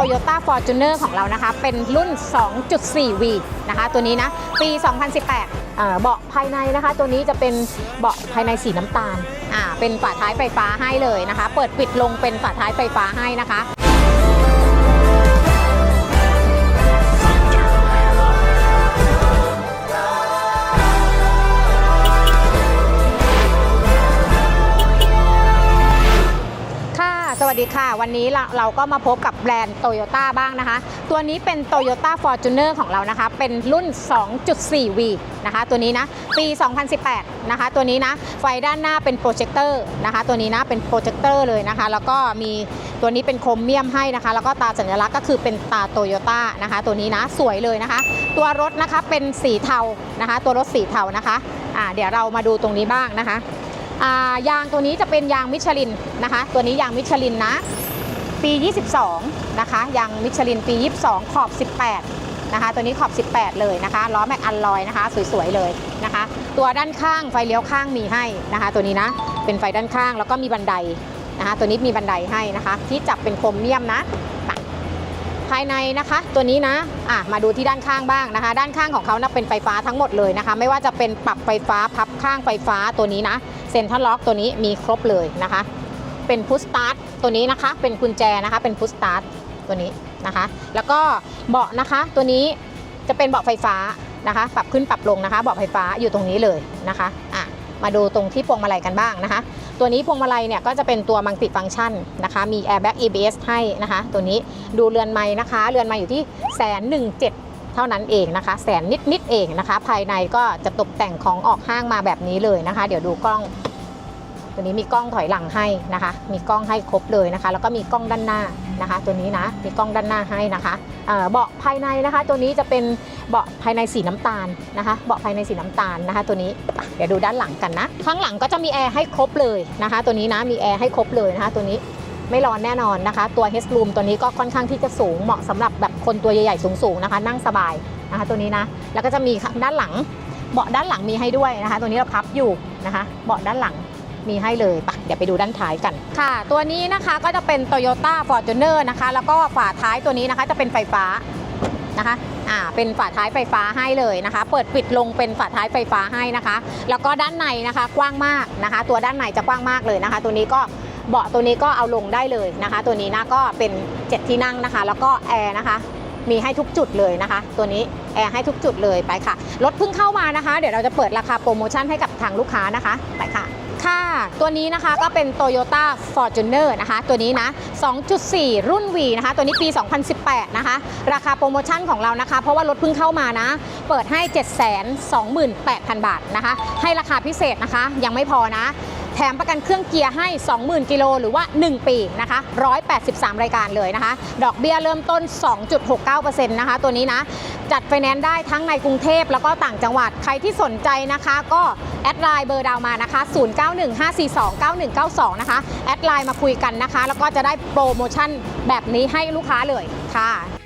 Toyota Fortuner ของเรานะคะ เป็นรุ่น 2.4V นะคะ ตัวนี้นะ ปี 2018 เบาะภายในนะคะ ตัวนี้จะเป็นเบาะภายในสีน้ำตาล อ่า เป็นฝาท้ายไฟฟ้าให้เลยนะคะ เปิดปิดลงเป็นฝาท้ายไฟฟ้าให้นะคะ วัสดีค่ะ วันนี้เราเราก็มาพบกับแบรนด์ Toyota บ้างนะคะ ตัวนี้เป็น Toyota Fortuner ของเรานะคะ เป็นรุ่น 2.4V นะคะ ตัวนี้นะ ปี 2018 นะคะ ตัวนี้นะ ไฟด้านหน้าเป็นโปรเจคเตอร์นะคะ ตัวนี้นะเป็นโปรเจคเตอร์เลยนะคะ แล้วก็มีตัวนี้เป็นโครเมียมให้นะคะ แล้วก็ตาสัญลักษณ์ก็คือเป็นตาโตโยต้านะคะ ตัวนี้นะสวยเลยนะคะ ตัวรถนะคะเป็นสีเทานะคะ ตัวรถสีเทานะคะอ่าเดี๋ยวเรามาดูตรงนี้บ้างนะคะ ยางตัวนี้จะเป็นยางมิชลินนะคะ ตัวนี้ยางมิชลินนะ ปี 22 นะคะ ยางมิชลินปี 22 ขอบ 18 นะคะ ตัวนี้ขอบ 18 เลยนะคะ ล้อแม็กอัลลอยนะคะ สวยๆ เลยนะคะ ตัวด้านข้างไฟเลี้ยวข้างมีให้นะคะ ตัวนี้นะ เป็นไฟด้านข้างแล้วก็มีบันไดนะคะ ตัวนี้มีบันไดให้นะคะ ที่จับเป็นโครเมียมนะภายในนะคะตัวนี้นะอะมาดูที่ด้านข้างบ้างนะคะ ด้านข้างของเขานะเป็นไฟฟ้าทั้งหมดเลยนะคะ ไม่ว่าจะเป็นปรับไฟฟ้าพับข้างไฟฟ้าตัวนี้นะ เซ็นทรัลล็อกตัวนี้มีครบเลยนะคะ เป็นพุชสตาร์ทตัวนี้นะคะ เป็นกุญแจนะคะ เป็นพุชสตาร์ทตัวนี้นะคะ แล้วก็เบาะนะคะตัวนี้จะเป็นเบาะไฟฟ้านะคะ ปรับขึ้นปรับลงนะคะ เบาะไฟฟ้าอยู่ตรงนี้เลยนะคะอะมาดูตรงที่พวงมาลัยกันบ้างนะคะ ตัวนี้พวงมาลัยเนี่ยก็จะเป็นตัวมังติฟังก์ชันนะคะ มี airbag ABS ให้นะคะ ตัวนี้ดูเรือนไม้นะคะ เรือนไม้อยู่ที่แสนหนึ่งเจ็ด เท่านั้นเองนะคะ แสนนิดๆเองนะคะ ภายในก็จะตกแต่งของออกห้างมาแบบนี้เลยนะคะ เดี๋ยวดูกล้อง ตัวนี้มีกล้องถอยหลังให้นะคะ มีกล้องให้ครบเลยนะคะ แล้วก็มีกล้องด้านหน้านะคะ ตัวนี้นะมีกล้องด้านหน้าให้นะคะเบาะภายในนะคะ ตัวนี้จะเป็นเบาะภายในสีน้ำตาลนะคะ เบาะภายในสีน้ำตาลนะคะ ตัวนี้เดี๋ยวดูด้านหลังกันนะข้างหลังก็จะมีแอร์ให้ครบเลยนะคะ ตัวนี้นะมีแอร์ให้ครบเลยนะคะ ตัวนี้ ไม่ร้อนแน่นอนนะคะ ตัว h e a d Room ตัวนี้ก็ค่อนข้างที่จะสูงเหมาะสำหรับแบบคนตัวใหญ่ๆสูงๆนะคะ นั่งสบายนะคะ ตัวนี้นะแล้วก็จะมีด้านหลังเบาะด้านหลังมีให้ด้วยนะคะ ตัวนี้เราพับอยู่นะคะ เบาะด้านหลังมีให้เลยปะเดี๋ยวไปดูด้านท้ายกันค่ะ ตัวนี้นะคะก็จะเป็น Toyota Fortuner นะคะ แล้วก็ฝาท้ายตัวนี้นะคะจะเป็นไฟฟ้านะคะอ่าเป็นฝาท้ายไฟฟ้าให้เลยนะคะ เปิดปิดลงเป็นฝาท้ายไฟฟ้าให้นะคะ แล้วก็ด้านในนะคะกว้างมากนะคะ ตัวด้านในจะกว้างมากเลยนะคะ ตัวนี้ก็ เบาะตัวนี้ก็เอาลงได้เลยนะคะ ตัวนี้นะก็เป็น 7 ที่นั่งนะคะ แล้วก็แอร์นะคะมีให้ทุกจุดเลยนะคะ ตัวนี้แอร์ให้ทุกจุดเลยไปค่ะรถเพิ่งเข้ามานะคะ เดี๋ยวเราจะเปิดราคาโปรโมชั่นให้กับทางลูกค้านะคะไปค่ะค่ะ ตัวนี้นะคะก็เป็น Toyota Fortuner นะคะ ตัวนี้นะ 2.4 รุ่น V นะคะ ตัวนี้ปี 2018 นะคะ ราคาโปรโมชั่นของเรานะคะ เพราะว่ารถเพิ่งเข้ามานะ เปิดให้ 728,000 บาทนะคะ ให้ราคาพิเศษนะคะ ยังไม่พอนะ แถมประกันเครื่องเกียร์ให้ 20,000 กิโลหรือว่า 1 ปีนะคะ 183 รายการเลยนะคะ ดอกเบี้ยเริ่มต้น 2.69%นะคะ ตัวนี้นะ จัดไฟแนนซ์ได้ทั้งในกรุงเทพแล้วก็ต่างจังหวัด ใครที่สนใจนะคะ ก็แอดไลน์เบอร์ดาวมานะคะ 0915429192 นะคะ แอดไลน์มาคุยกันนะคะ แล้วก็จะได้โปรโมชั่นแบบนี้ให้ลูกค้าเลยค่ะ